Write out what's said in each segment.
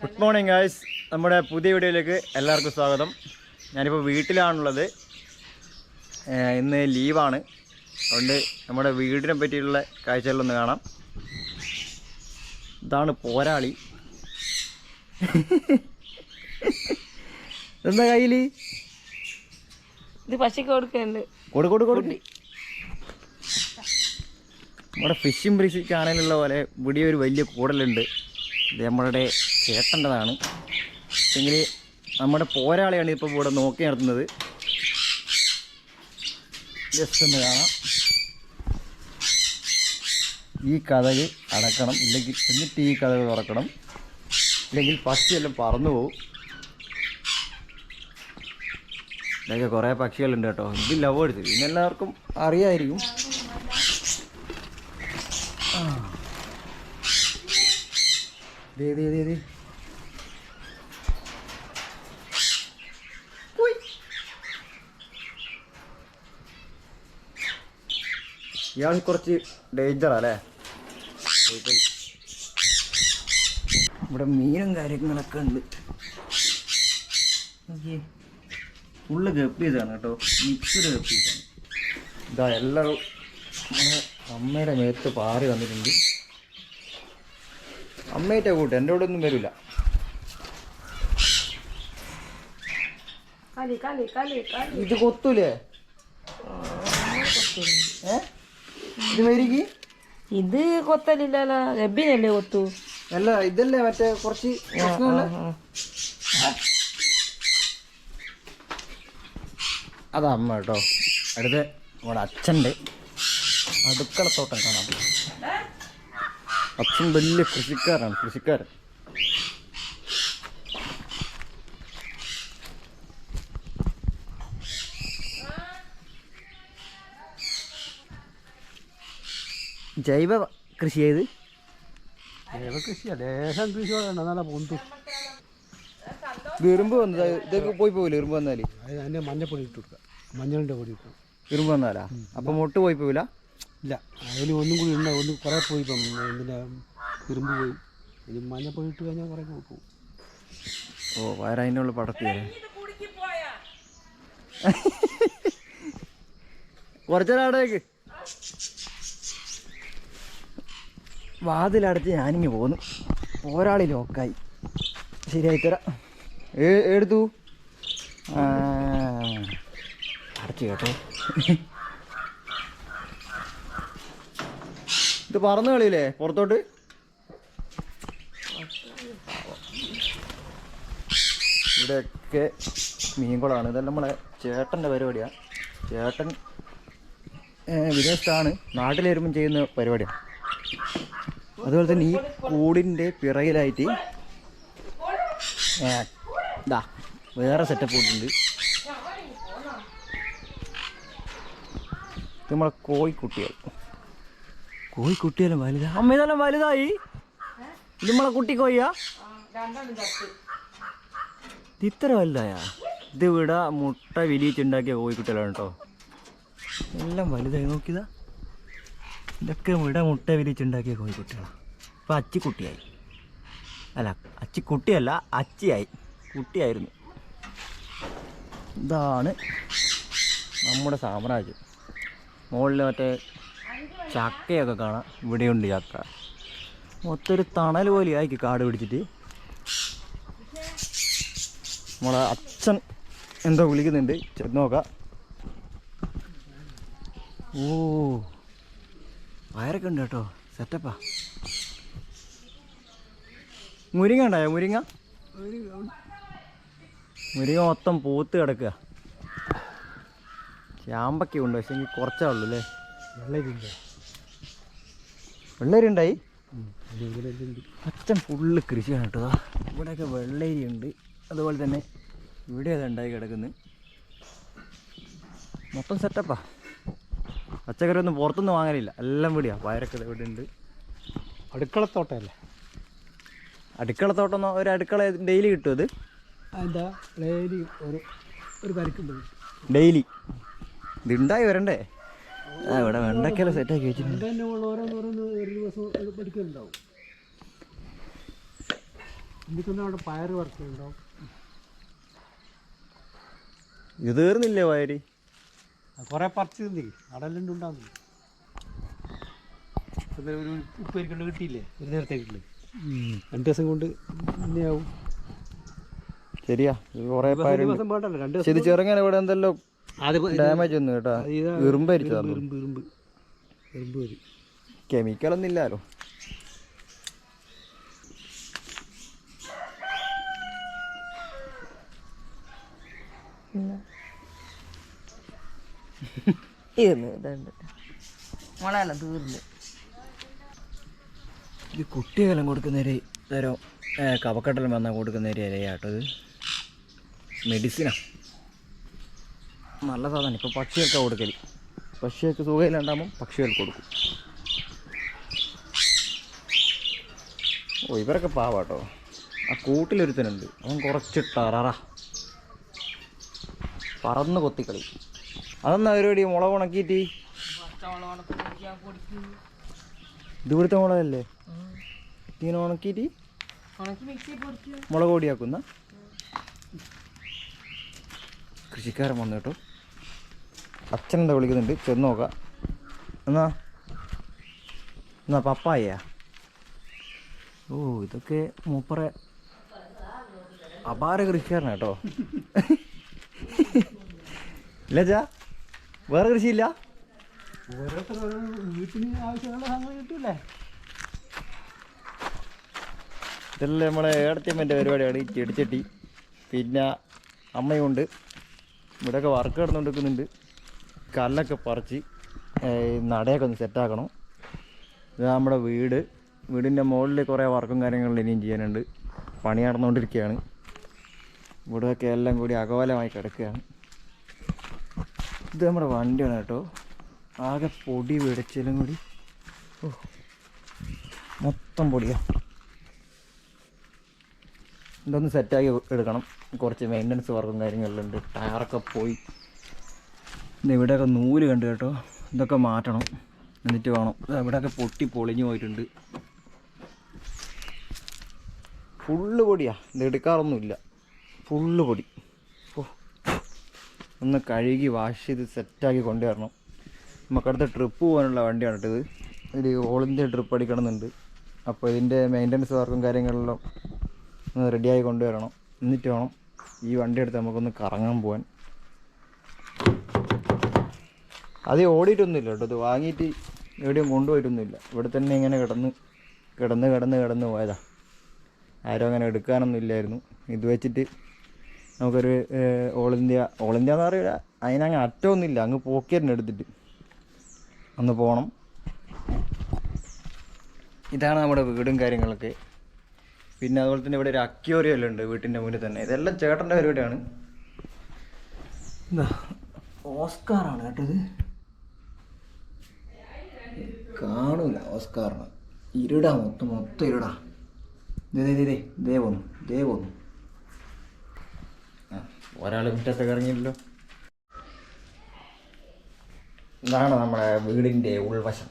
Good morning guys നമ്മുടെ പുതിയ വീഡിയോയിലേക്ക് എല്ലാവർക്കും സ്വാഗതം. ഞാനിപ്പോൾ വീട്ടിലാണുള്ളത്. ഇന്ന് ലീവാണ്. അതുകൊണ്ട് നമ്മുടെ വീടിനെ പറ്റിയിട്ടുള്ള കാഴ്ചകളൊന്ന് കാണാം. ഇതാണ് പോരാളി. എന്താ കയ്യിൽ ഇത് പശയ്ക്ക് കൊടുക്കുന്നുണ്ട്. കൊടു കൊടു കൊടു നമ്മുടെ ഫിഷിംഗ് ബ്രിക്സ് ചാനലിലുള്ള പോലെ ഇവിടെ ഒരു വലിയ കൂടലുണ്ട്. ഇത് നമ്മളുടെ ചേട്ടന്റെതാണ്. എങ്കിൽ നമ്മുടെ പോരാളിയാണ് ഇപ്പോൾ ഇവിടെ നോക്കി നടത്തുന്നത്. ജസ്റ്റ് ഒന്ന് കാണാം. ഈ കഥക് അടക്കണം. ഇല്ലെങ്കിൽ എന്നിട്ട് ഈ കഥക് തുറക്കണം. ഇല്ലെങ്കിൽ പക്ഷിയെല്ലാം പറന്നു പോവും. ഇതൊക്കെ കുറേ പക്ഷികളുണ്ട് കേട്ടോ. ഇത് എടുത്തു. ഇന്നെല്ലാവർക്കും അറിയായിരിക്കും. ദേ, ദേ, ദേ, ദേ. ഇയാൾ കുറച്ച് ഡേഞ്ചറാ അല്ലേ. ഇവിടെ മീനും കാര്യങ്ങളൊക്കെ ഉണ്ട്. ഫുള്ള് ചെയ്താണ് കേട്ടോ. മിക്സഡ് മിക്സ്ഡ് ചെയ്താണ് ഇതാ എല്ലാവരും നമ്മുടെ അമ്മയുടെ മേത്ത് പാറി വന്നിട്ടുണ്ട്. അമ്മയുടെ കൂട്ട് എന്റെ കൂടെ ഒന്നും വരില്ല ഇത് കൊത്തൂലേ? ഇത് വരികി ഇത് കൊത്തലില്ലല്ലോ. ഗബിനല്ലേ കൊത്തു? അല്ല ഇതല്ലേ മറ്റേ കുറച്ച് അതാ അമ്മ കേട്ടോ. അടുത്ത് നമ്മുടെ അച്ഛന്റെ അടുക്കളത്തോട്ടം കാണാം. അച്ഛൻ വലിയ കൃഷിക്കാരാണ് കൃഷിക്കാരൻ. ജൈവ കൃഷി ചെയ്ത് ജൈവ കൃഷി ലേശം കൃഷി നല്ല പൊന്തു. എറുമ്പ് വന്നതാ ഇതൊക്കെ പോയി പോവില്ല എറുമ്പ് വന്നാൽ? അതിന്റെ മഞ്ഞപ്പൊടി ഇട്ട് കൊടുക്കുക മഞ്ഞളിന്റെ പൊടി ഇട്ടു എറുമ്പ് വന്നാലാ? അപ്പൊ മുട്ട് പോയി പോവില്ല? ഇല്ല. അതിന് ഒന്നും കൂടി ഉണ്ട് ഒന്ന് കുറേ പോയി ഇപ്പം. ഇതിന്റെ പോയി. ഇനി മഞ്ഞ പോയിട്ട് കഴിഞ്ഞാൽ കുറേ പോകും ഓ വയറതിനുള്ള പടത്തിയാണ് കുറച്ചൊരാടേക്ക് വാതിലടച്ച് ഞാനിങ്ങ് പോന്നു. ഒരാളി ലോക്കായി. ശരിയായി തരാം. എടുത്തു. അടച്ചു കേട്ടോ. ഇത് പറന്ന് കളിയില്ലേ? പുറത്തോട്ട്. ഇവിടെയൊക്കെ മീൻകുളമാണ് ഇതെല്ലാം നമ്മളെ ചേട്ടന്റെ പരിപാടിയാണ് ചേട്ടൻ വിദേശത്താണ്. നാട്ടിൽ വരുമ്പം ചെയ്യുന്ന പരിപാടിയാണ് അതുപോലെ തന്നെ ഈ കൂടിന്റെ പിറകിലായിട്ട് ഇതാ വേറെ സെറ്റപ്പ് ഇത് നമ്മളെ കോഴിക്കുട്ടികൾ. കോഴിക്കുട്ടിയെല്ലാം വലുതാ. അമ്മ ഇതെല്ലാം വലുതായി. ഇത് നമ്മളെ കുട്ടി കോഴിയാ ഇത് ഇത്ര വലുതായ? ഇത് ഇവിടെ മുട്ട വിരിയിച്ചുണ്ടാക്കിയ കോഴിക്കുട്ടികളാണ് കേട്ടോ എല്ലാം വലുതായി. നോക്കിയതാ. ഇതൊക്കെ ഇവിടെ മുട്ട വിരിച്ചുണ്ടാക്കിയ കോഴിക്കുട്ടികളാണ് ഇപ്പൊ അച്ചിക്കുട്ടിയായി. അല്ല അച്ചിക്കുട്ടിയല്ല അച്ചിയായി. കുട്ടിയായിരുന്നു. ഇതാണ് നമ്മുടെ സാമ്രാജ്യം. മുകളിൽ മറ്റേ ചക്കയൊക്കെ കാണാം. ഇവിടെയുണ്ട് ചക്ക. മൊത്തം ഒരു തണൽ പോലെ ആയിക്ക് കാട് പിടിച്ചിട്ട്. നമ്മളെ അച്ഛൻ എന്തോ വിളിക്കുന്നുണ്ട്. ചെന്ന് നോക്കാം. ഓ വയറൊക്കെ ഉണ്ട് കേട്ടോ. സെറ്റപ്പാ. മുരിങ്ങ ഉണ്ടായോ മുരിങ്ങ? മുരിങ്ങ മൊത്തം പൂത്ത് കിടക്കുക. ചാമ്പക്ക ഉണ്ട് പക്ഷെ എനിക്ക് കുറച്ചേ ഉള്ളൂ അല്ലേ? വെള്ളരി ഉണ്ടായി അച്ഛൻ ഫുള്ള് കൃഷിയാണ് കേട്ടോ. ഇവിടെയൊക്കെ വെള്ളരി ഉണ്ട് അതുപോലെ തന്നെ ഇവിടെ അത് ഉണ്ടായി കിടക്കുന്നത് മൊത്തം സെറ്റപ്പാ പച്ചക്കറി ഒന്നും പുറത്തൊന്നും വാങ്ങലില്ല. എല്ലാം ഇവിടെയാ. വയറൊക്കെ ഇവിടെ ഉണ്ട്. അടുക്കളത്തോട്ടമല്ലേ അടുക്കളത്തോട്ടം ഒരു അടുക്കള ഡെയിലി കിട്ടും അത്? എന്താ ഡെയിലി ഒരു ഒരു ഡെയിലി ഇത് ഉണ്ടായി വരണ്ടേ? ഇവിടെ സെറ്റ് സെറ്റാക്കി വെച്ചിട്ടുണ്ട്. അവിടെ ഇത് തീർന്നില്ലേ വയരി? കുറെ പറിച്ച് തിന്നേ. അടലുണ്ട് ഉണ്ടാകുന്നു ഒരു ഉപ്പേരിക്കൊണ്ട് കിട്ടിയില്ലേ? ഒരു നേരത്തെ നേരത്തേക്കുള്ള രണ്ട് ദിവസം കൊണ്ട് ഇന്നെയാവും ശരിയാ ഇത് കുറേ വേണ്ടല്ലോ? രണ്ട് ദിവസം ചെറുങ്ങനെ ഇവിടെ എന്തെല്ലോ ഡാമേജ് ഒന്നും കേട്ടോ. ഇറുമ്പ് ഇരുമ്പ് ഇരുമ്പ് വരും കെമിക്കലൊന്നും ഇല്ലല്ലോ ഇത്. കുട്ടികളെല്ലാം കൊടുക്കുന്നൊരു തരം കവക്കട്ടെല്ലാം വന്നാൽ കൊടുക്കുന്നൊരു ഇലയാട്ടോ ഇത്. മെഡിസിനാ നല്ല സാധനം ഇപ്പോൾ പക്ഷിയൊക്കെ കൊടുക്കൽ പക്ഷിയൊക്കെ സുഖയിലുണ്ടാകുമ്പം പക്ഷികൾക്ക് കൊടുക്കും. ഓ ഇവരൊക്കെ പാവാട്ടോ. ആ കൂട്ടിലൊരുത്തനുണ്ട്. അവൻ കുറച്ച് ടററ. പറന്ന് കൊത്തിക്കളി. അതെന്നാ പരിപാടി? മുളക് ഉണക്കിയിട്ട്? ഇത് ഇവിടുത്തെ മുളകല്ലേ? ഇങ്ങനെ ഉണക്കിയിട്ട് മുളക് പൊടിയാക്കുന്ന? കൃഷിക്കാരൻ വന്നു കേട്ടോ. അച്ഛൻ എന്താ വിളിക്കുന്നുണ്ട്? ചെന്ന് നോക്കാം. എന്നാ? എന്നാ പപ്പായ ഓ ഇതൊക്കെ മൂപ്പറെ അപാര കൃഷിക്കാരനാണ് കേട്ടോ. ഇല്ല ചാ വേറെ കൃഷിയില്ല? ഇതെല്ലാം നമ്മളെ ഏടത്തിയമ്മന്റെ പരിപാടിയാണ്. ചെടിച്ചട്ടി പിന്നെ അമ്മയുണ്ട്. ഇവിടെയൊക്കെ വർക്ക് കിടന്നുകൊണ്ടിരിക്കുന്നുണ്ട്. കല്ലൊക്കെ പറിച്ച് നടയൊക്കെ ഒന്ന് സെറ്റാക്കണം ഇത് നമ്മുടെ വീട്. വീടിന്റെ മുകളിൽ കുറേ വർക്കും കാര്യങ്ങളും ഇനിയും ചെയ്യാനുണ്ട്. പണി നടന്നുകൊണ്ടിരിക്കുകയാണ്. ഇവിടെയൊക്കെ എല്ലാം കൂടി അകോലമായി കിടക്കുകയാണ്. ഇത് നമ്മുടെ വണ്ടിയാണ് കേട്ടോ. ആകെ പൊടി വെടിച്ചാലും കൂടി. മൊത്തം പൊടിയാണ് ഇതൊന്ന് സെറ്റാക്കി എടുക്കണം. കുറച്ച് മെയിന്റനൻസ് വർക്കും കാര്യങ്ങളെല്ലാം ഉണ്ട്. ടയറൊക്കെ പോയി. ഇവിടെയൊക്കെ നൂൽ കണ്ട് കേട്ടോ. ഇതൊക്കെ മാറ്റണം. എന്നിട്ട് വേണം. ഇവിടെയൊക്കെ പൊട്ടി പൊളിഞ്ഞു പോയിട്ടുണ്ട്. ഫുള്ള് പൊടിയാ. ഇത് എടുക്കാറൊന്നുമില്ല. ഫുള്ള് പൊടി. ഒന്ന് കഴുകി വാഷ് ചെയ്ത് സെറ്റാക്കി കൊണ്ടുവരണം. നമുക്കടുത്ത ട്രിപ്പ് പോകാനുള്ള വണ്ടിയാണ് കേട്ടത് ഇത് ഓൾ ഇന്ത്യ ട്രിപ്പ് അടിക്കണമെന്നുണ്ട്. അപ്പോൾ ഇതിന്റെ മെയിന്റനൻസ് വർക്കും കാര്യങ്ങളെല്ലാം ഒന്ന് റെഡിയായി കൊണ്ടുവരണം. എന്നിട്ട് വേണം ഈ വണ്ടി എടുത്ത് നമുക്കൊന്ന് കറങ്ങാൻ പോകാൻ അത് ഓടിയിട്ടൊന്നുമില്ല കേട്ടോ. ഇത് വാങ്ങിയിട്ട് എവിടെയും കൊണ്ടുപോയിട്ടൊന്നുമില്ല. ഇവിടെ തന്നെ ഇങ്ങനെ കിടന്ന് കിടന്ന് കിടന്ന് കിടന്ന് പോയതാ. ആരും അങ്ങനെ എടുക്കാനൊന്നും ഇല്ലായിരുന്നു. ഇത് വെച്ചിട്ട് നമുക്കൊരു ഓൾ ഇന്ത്യ ഓൾ ഇന്ത്യ എന്ന് പറയുക അതിനങ്ങ് അറ്റമൊന്നുമില്ല. അങ്ങ് പോക്കിയറിന് എടുത്തിട്ട് അന്ന് പോകണം ഇതാണ് നമ്മുടെ വീടും കാര്യങ്ങളൊക്കെ. പിന്നെ അതുപോലെ തന്നെ ഇവിടെ ഒരു അക്യോറിയം എല്ലാം ഉണ്ട് വീട്ടിന്റെ മുന്നിൽ തന്നെ. ഇതെല്ലാം ചേട്ടന്റെ പരിപാടിയാണ്. എന്താ ഓസ്കാറാണ് കേട്ടത് കാണൂല ഓസ്കാറിന്. ഇരുടാ മൊത്തം മൊത്തം ഇരുടാ. ദേ ദേ, ദേ ദേ ദേ പോന്നു ദേ പോന്നു ആ ഒരാൾ മുറ്റത്തൊക്കെ ഇറങ്ങിയില്ലല്ലോ ഇതാണ് നമ്മുടെ വീടിന്റെ ഉൾവശം.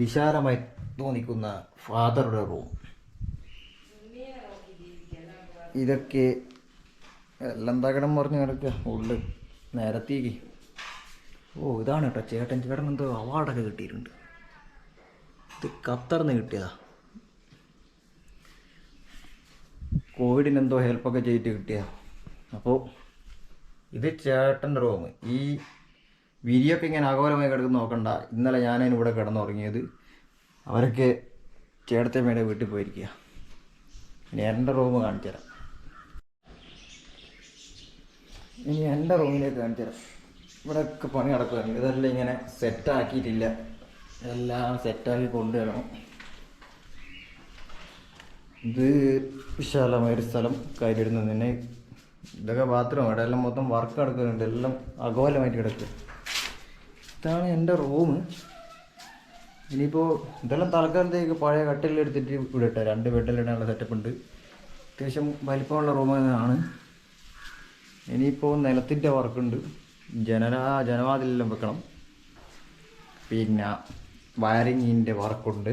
വിശാലമായി തോന്നിക്കുന്ന ഫാദറുടെ റൂം. ഇതൊക്കെ എല്ലാം തകടം മറിഞ്ഞ് കിടക്കുക? ഉള്ളിൽ നേരത്തേക്ക്. ഓ ഇതാണ് കേട്ടോ ചേട്ടൻ ചേട്ടൻ എന്തോ അവാർഡൊക്കെ കിട്ടിയിട്ടുണ്ട്. ഇത് ഖത്തറിന്ന് കിട്ടിയതാ. കോവിഡിന് എന്തോ ഹെൽപ്പൊക്കെ ചെയ്തിട്ട് കിട്ടിയതാ. അപ്പോൾ ഇത് ചേട്ടന്റെ റൂം ഈ വിരിയൊക്കെ ഇങ്ങനെ അകോലമായി കിടക്കുന്ന നോക്കണ്ട. ഇന്നലെ ഞാനതിന് ഇവിടെ കിടന്നുറങ്ങിയത്. അവരൊക്കെ ചേട്ടത്തെ മേടെ വീട്ടിൽ പോയിരിക്കുക. ഇനി എന്റെ റൂം കാണിച്ചു തരാം ഇനി എന്റെ റൂമിലേക്ക് കാണിച്ചു തരാം. ഇവിടെയൊക്കെ പണി നടക്കുകയാണ് ഇതെല്ലാം ഇങ്ങനെ സെറ്റാക്കിയിട്ടില്ല എല്ലാം സെറ്റാക്കി കൊണ്ടുവരണം. ഇത് വിശാലമായൊരു സ്ഥലം. കാര്യമായിരുന്നു തന്നെ ഇതൊക്കെ ബാത്റൂം ഇവിടെ എല്ലാം മൊത്തം വർക്ക് നടക്കുന്നുണ്ട്. എല്ലാം അകോലമായിട്ട് കിടക്കുക. ഇതാണ് എന്റെ റൂം ഇനിയിപ്പോൾ ഇതെല്ലാം തൽക്കാലത്തേക്ക് പഴയ കട്ടിലെടുത്തിട്ട് ഇവിടെ ഇട്ടാൽ രണ്ട് ബെഡിലിടാനുള്ള സെറ്റപ്പ് ഉണ്ട്. അത്യാവശ്യം വലിപ്പമുള്ള റൂമാണ് ഇനിയിപ്പോൾ നിലത്തിന്റെ വർക്കുണ്ട്. ജനന ജനവാതിലെല്ലാം വെക്കണം. പിന്നെ വയറിങ്ങിന്റെ വർക്കുണ്ട്.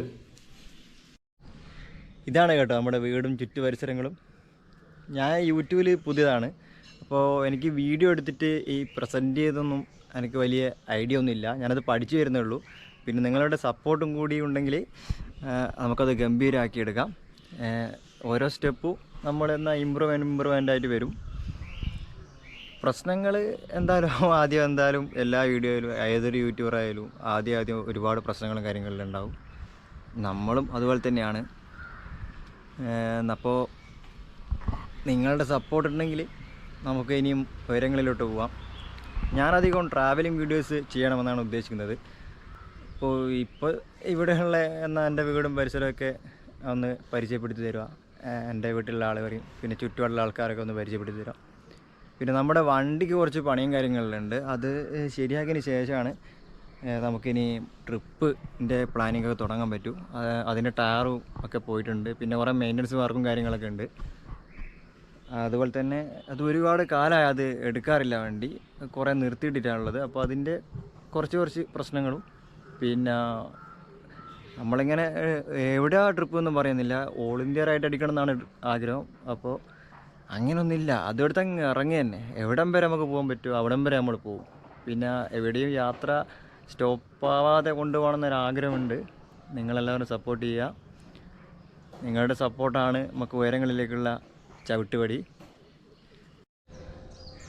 ഇതാണ് കേട്ടോ നമ്മുടെ വീടും ചുറ്റു പരിസരങ്ങളും. ഞാൻ യൂട്യൂബിൽ പുതിയതാണ്. അപ്പോൾ എനിക്ക് വീഡിയോ എടുത്തിട്ട് ഈ പ്രസന്റ് ചെയ്തൊന്നും എനിക്ക് വലിയ ഐഡിയ ഒന്നുമില്ല ഞാനത് പഠിച്ചു വരുന്നേ ഉള്ളൂ. പിന്നെ നിങ്ങളുടെ സപ്പോർട്ടും കൂടി ഉണ്ടെങ്കിൽ നമുക്കത് ഗംഭീരമാക്കിയെടുക്കാം ഓരോ സ്റ്റെപ്പും നമ്മളെന്നാൽ ഇമ്പ്രൂവ്മെന്റ് ഇമ്പ്രൂവ്മെന്റ് ആയിട്ട് വരും. പ്രശ്നങ്ങൾ എന്തായാലും ആദ്യം എന്തായാലും എല്ലാ വീഡിയോയിലും ഏതൊരു യൂട്യൂബർ ആയാലും ആദ്യം ആദ്യം ഒരുപാട് പ്രശ്നങ്ങളും കാര്യങ്ങളിലും ഉണ്ടാവും. നമ്മളും അതുപോലെ തന്നെയാണ്. അപ്പോൾ നിങ്ങളുടെ സപ്പോർട്ട് ഉണ്ടെങ്കിൽ നമുക്ക് ഇനിയും ഉയരങ്ങളിലോട്ട് പോവാം. ഞാനധികം ട്രാവലിംഗ് വീഡിയോസ് ചെയ്യണമെന്നാണ് ഉദ്ദേശിക്കുന്നത്. ഇപ്പോൾ ഇപ്പോൾ ഇവിടെയുള്ള എന്നാൽ എന്റെ വീടും പരിസരമൊക്കെ ഒന്ന് പരിചയപ്പെടുത്തി തരിക എന്റെ വീട്ടിലുള്ള ആളുകളെയും പിന്നെ ചുറ്റുപാടുള്ള ആൾക്കാരൊക്കെ ഒന്ന് പരിചയപ്പെടുത്തി തരാം. പിന്നെ നമ്മുടെ വണ്ടിക്ക് കുറച്ച് പണിയും കാര്യങ്ങളിലുണ്ട് അത് ശരിയാക്കിയതിന് ശേഷമാണ് നമുക്കിനി ട്രിപ്പിന്റെ പ്ലാനിംഗ് ഒക്കെ തുടങ്ങാൻ പറ്റൂ. അത് അതിന്റെ ടയറും ഒക്കെ പോയിട്ടുണ്ട്. പിന്നെ കുറേ മെയിന്റനൻസ് വർക്കും കാര്യങ്ങളൊക്കെ ഉണ്ട്. അതുപോലെ തന്നെ അത് ഒരുപാട് കാലമായി അത് എടുക്കാറില്ല വണ്ടി. കുറേ നിർത്തിയിട്ടിട്ടാണുള്ളത്. അപ്പോൾ അതിന്റെ കുറച്ച് കുറച്ച് പ്രശ്നങ്ങളും. പിന്നെ നമ്മളിങ്ങനെ എവിടെയാ ട്രിപ്പ് എന്നും പറയുന്നില്ല. ഓൾ ഇന്ത്യ റൈഡ് അടിക്കണം എന്നാണ് ആഗ്രഹം. അപ്പോൾ അങ്ങനെയൊന്നുമില്ല അതെടുത്ത് ഇറങ്ങി തന്നെ. എവിടം വരെ നമുക്ക് പോകാൻ പറ്റുമോ അവിടം വരെ നമ്മൾ പോകും പിന്നെ എവിടെയും യാത്ര സ്റ്റോപ്പാവാതെ ആവാതെ കൊണ്ടുപോകണമെന്നൊരു ആഗ്രഹമുണ്ട് നിങ്ങളെല്ലാവരും സപ്പോർട്ട് ചെയ്യുക. നിങ്ങളുടെ സപ്പോർട്ടാണ് നമുക്ക് ഉയരങ്ങളിലേക്കുള്ള ചവിട്ടുപടി.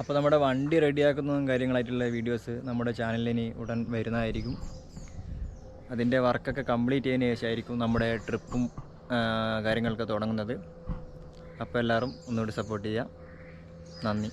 അപ്പോൾ നമ്മുടെ വണ്ടി റെഡിയാക്കുന്നതും കാര്യങ്ങളായിട്ടുള്ള വീഡിയോസ് നമ്മുടെ ചാനലിന് ഉടൻ വരുന്നതായിരിക്കും. അതിന്റെ വർക്കൊക്കെ കംപ്ലീറ്റ് ചെയ്യുന്ന ശേഷമായിരിക്കും നമ്മുടെ ട്രിപ്പും കാര്യങ്ങളൊക്കെ തുടങ്ങുന്നത്. അപ്പോൾ എല്ലാവരും ഒന്നുകൂടി സപ്പോർട്ട് ചെയ്യുക. നന്ദി.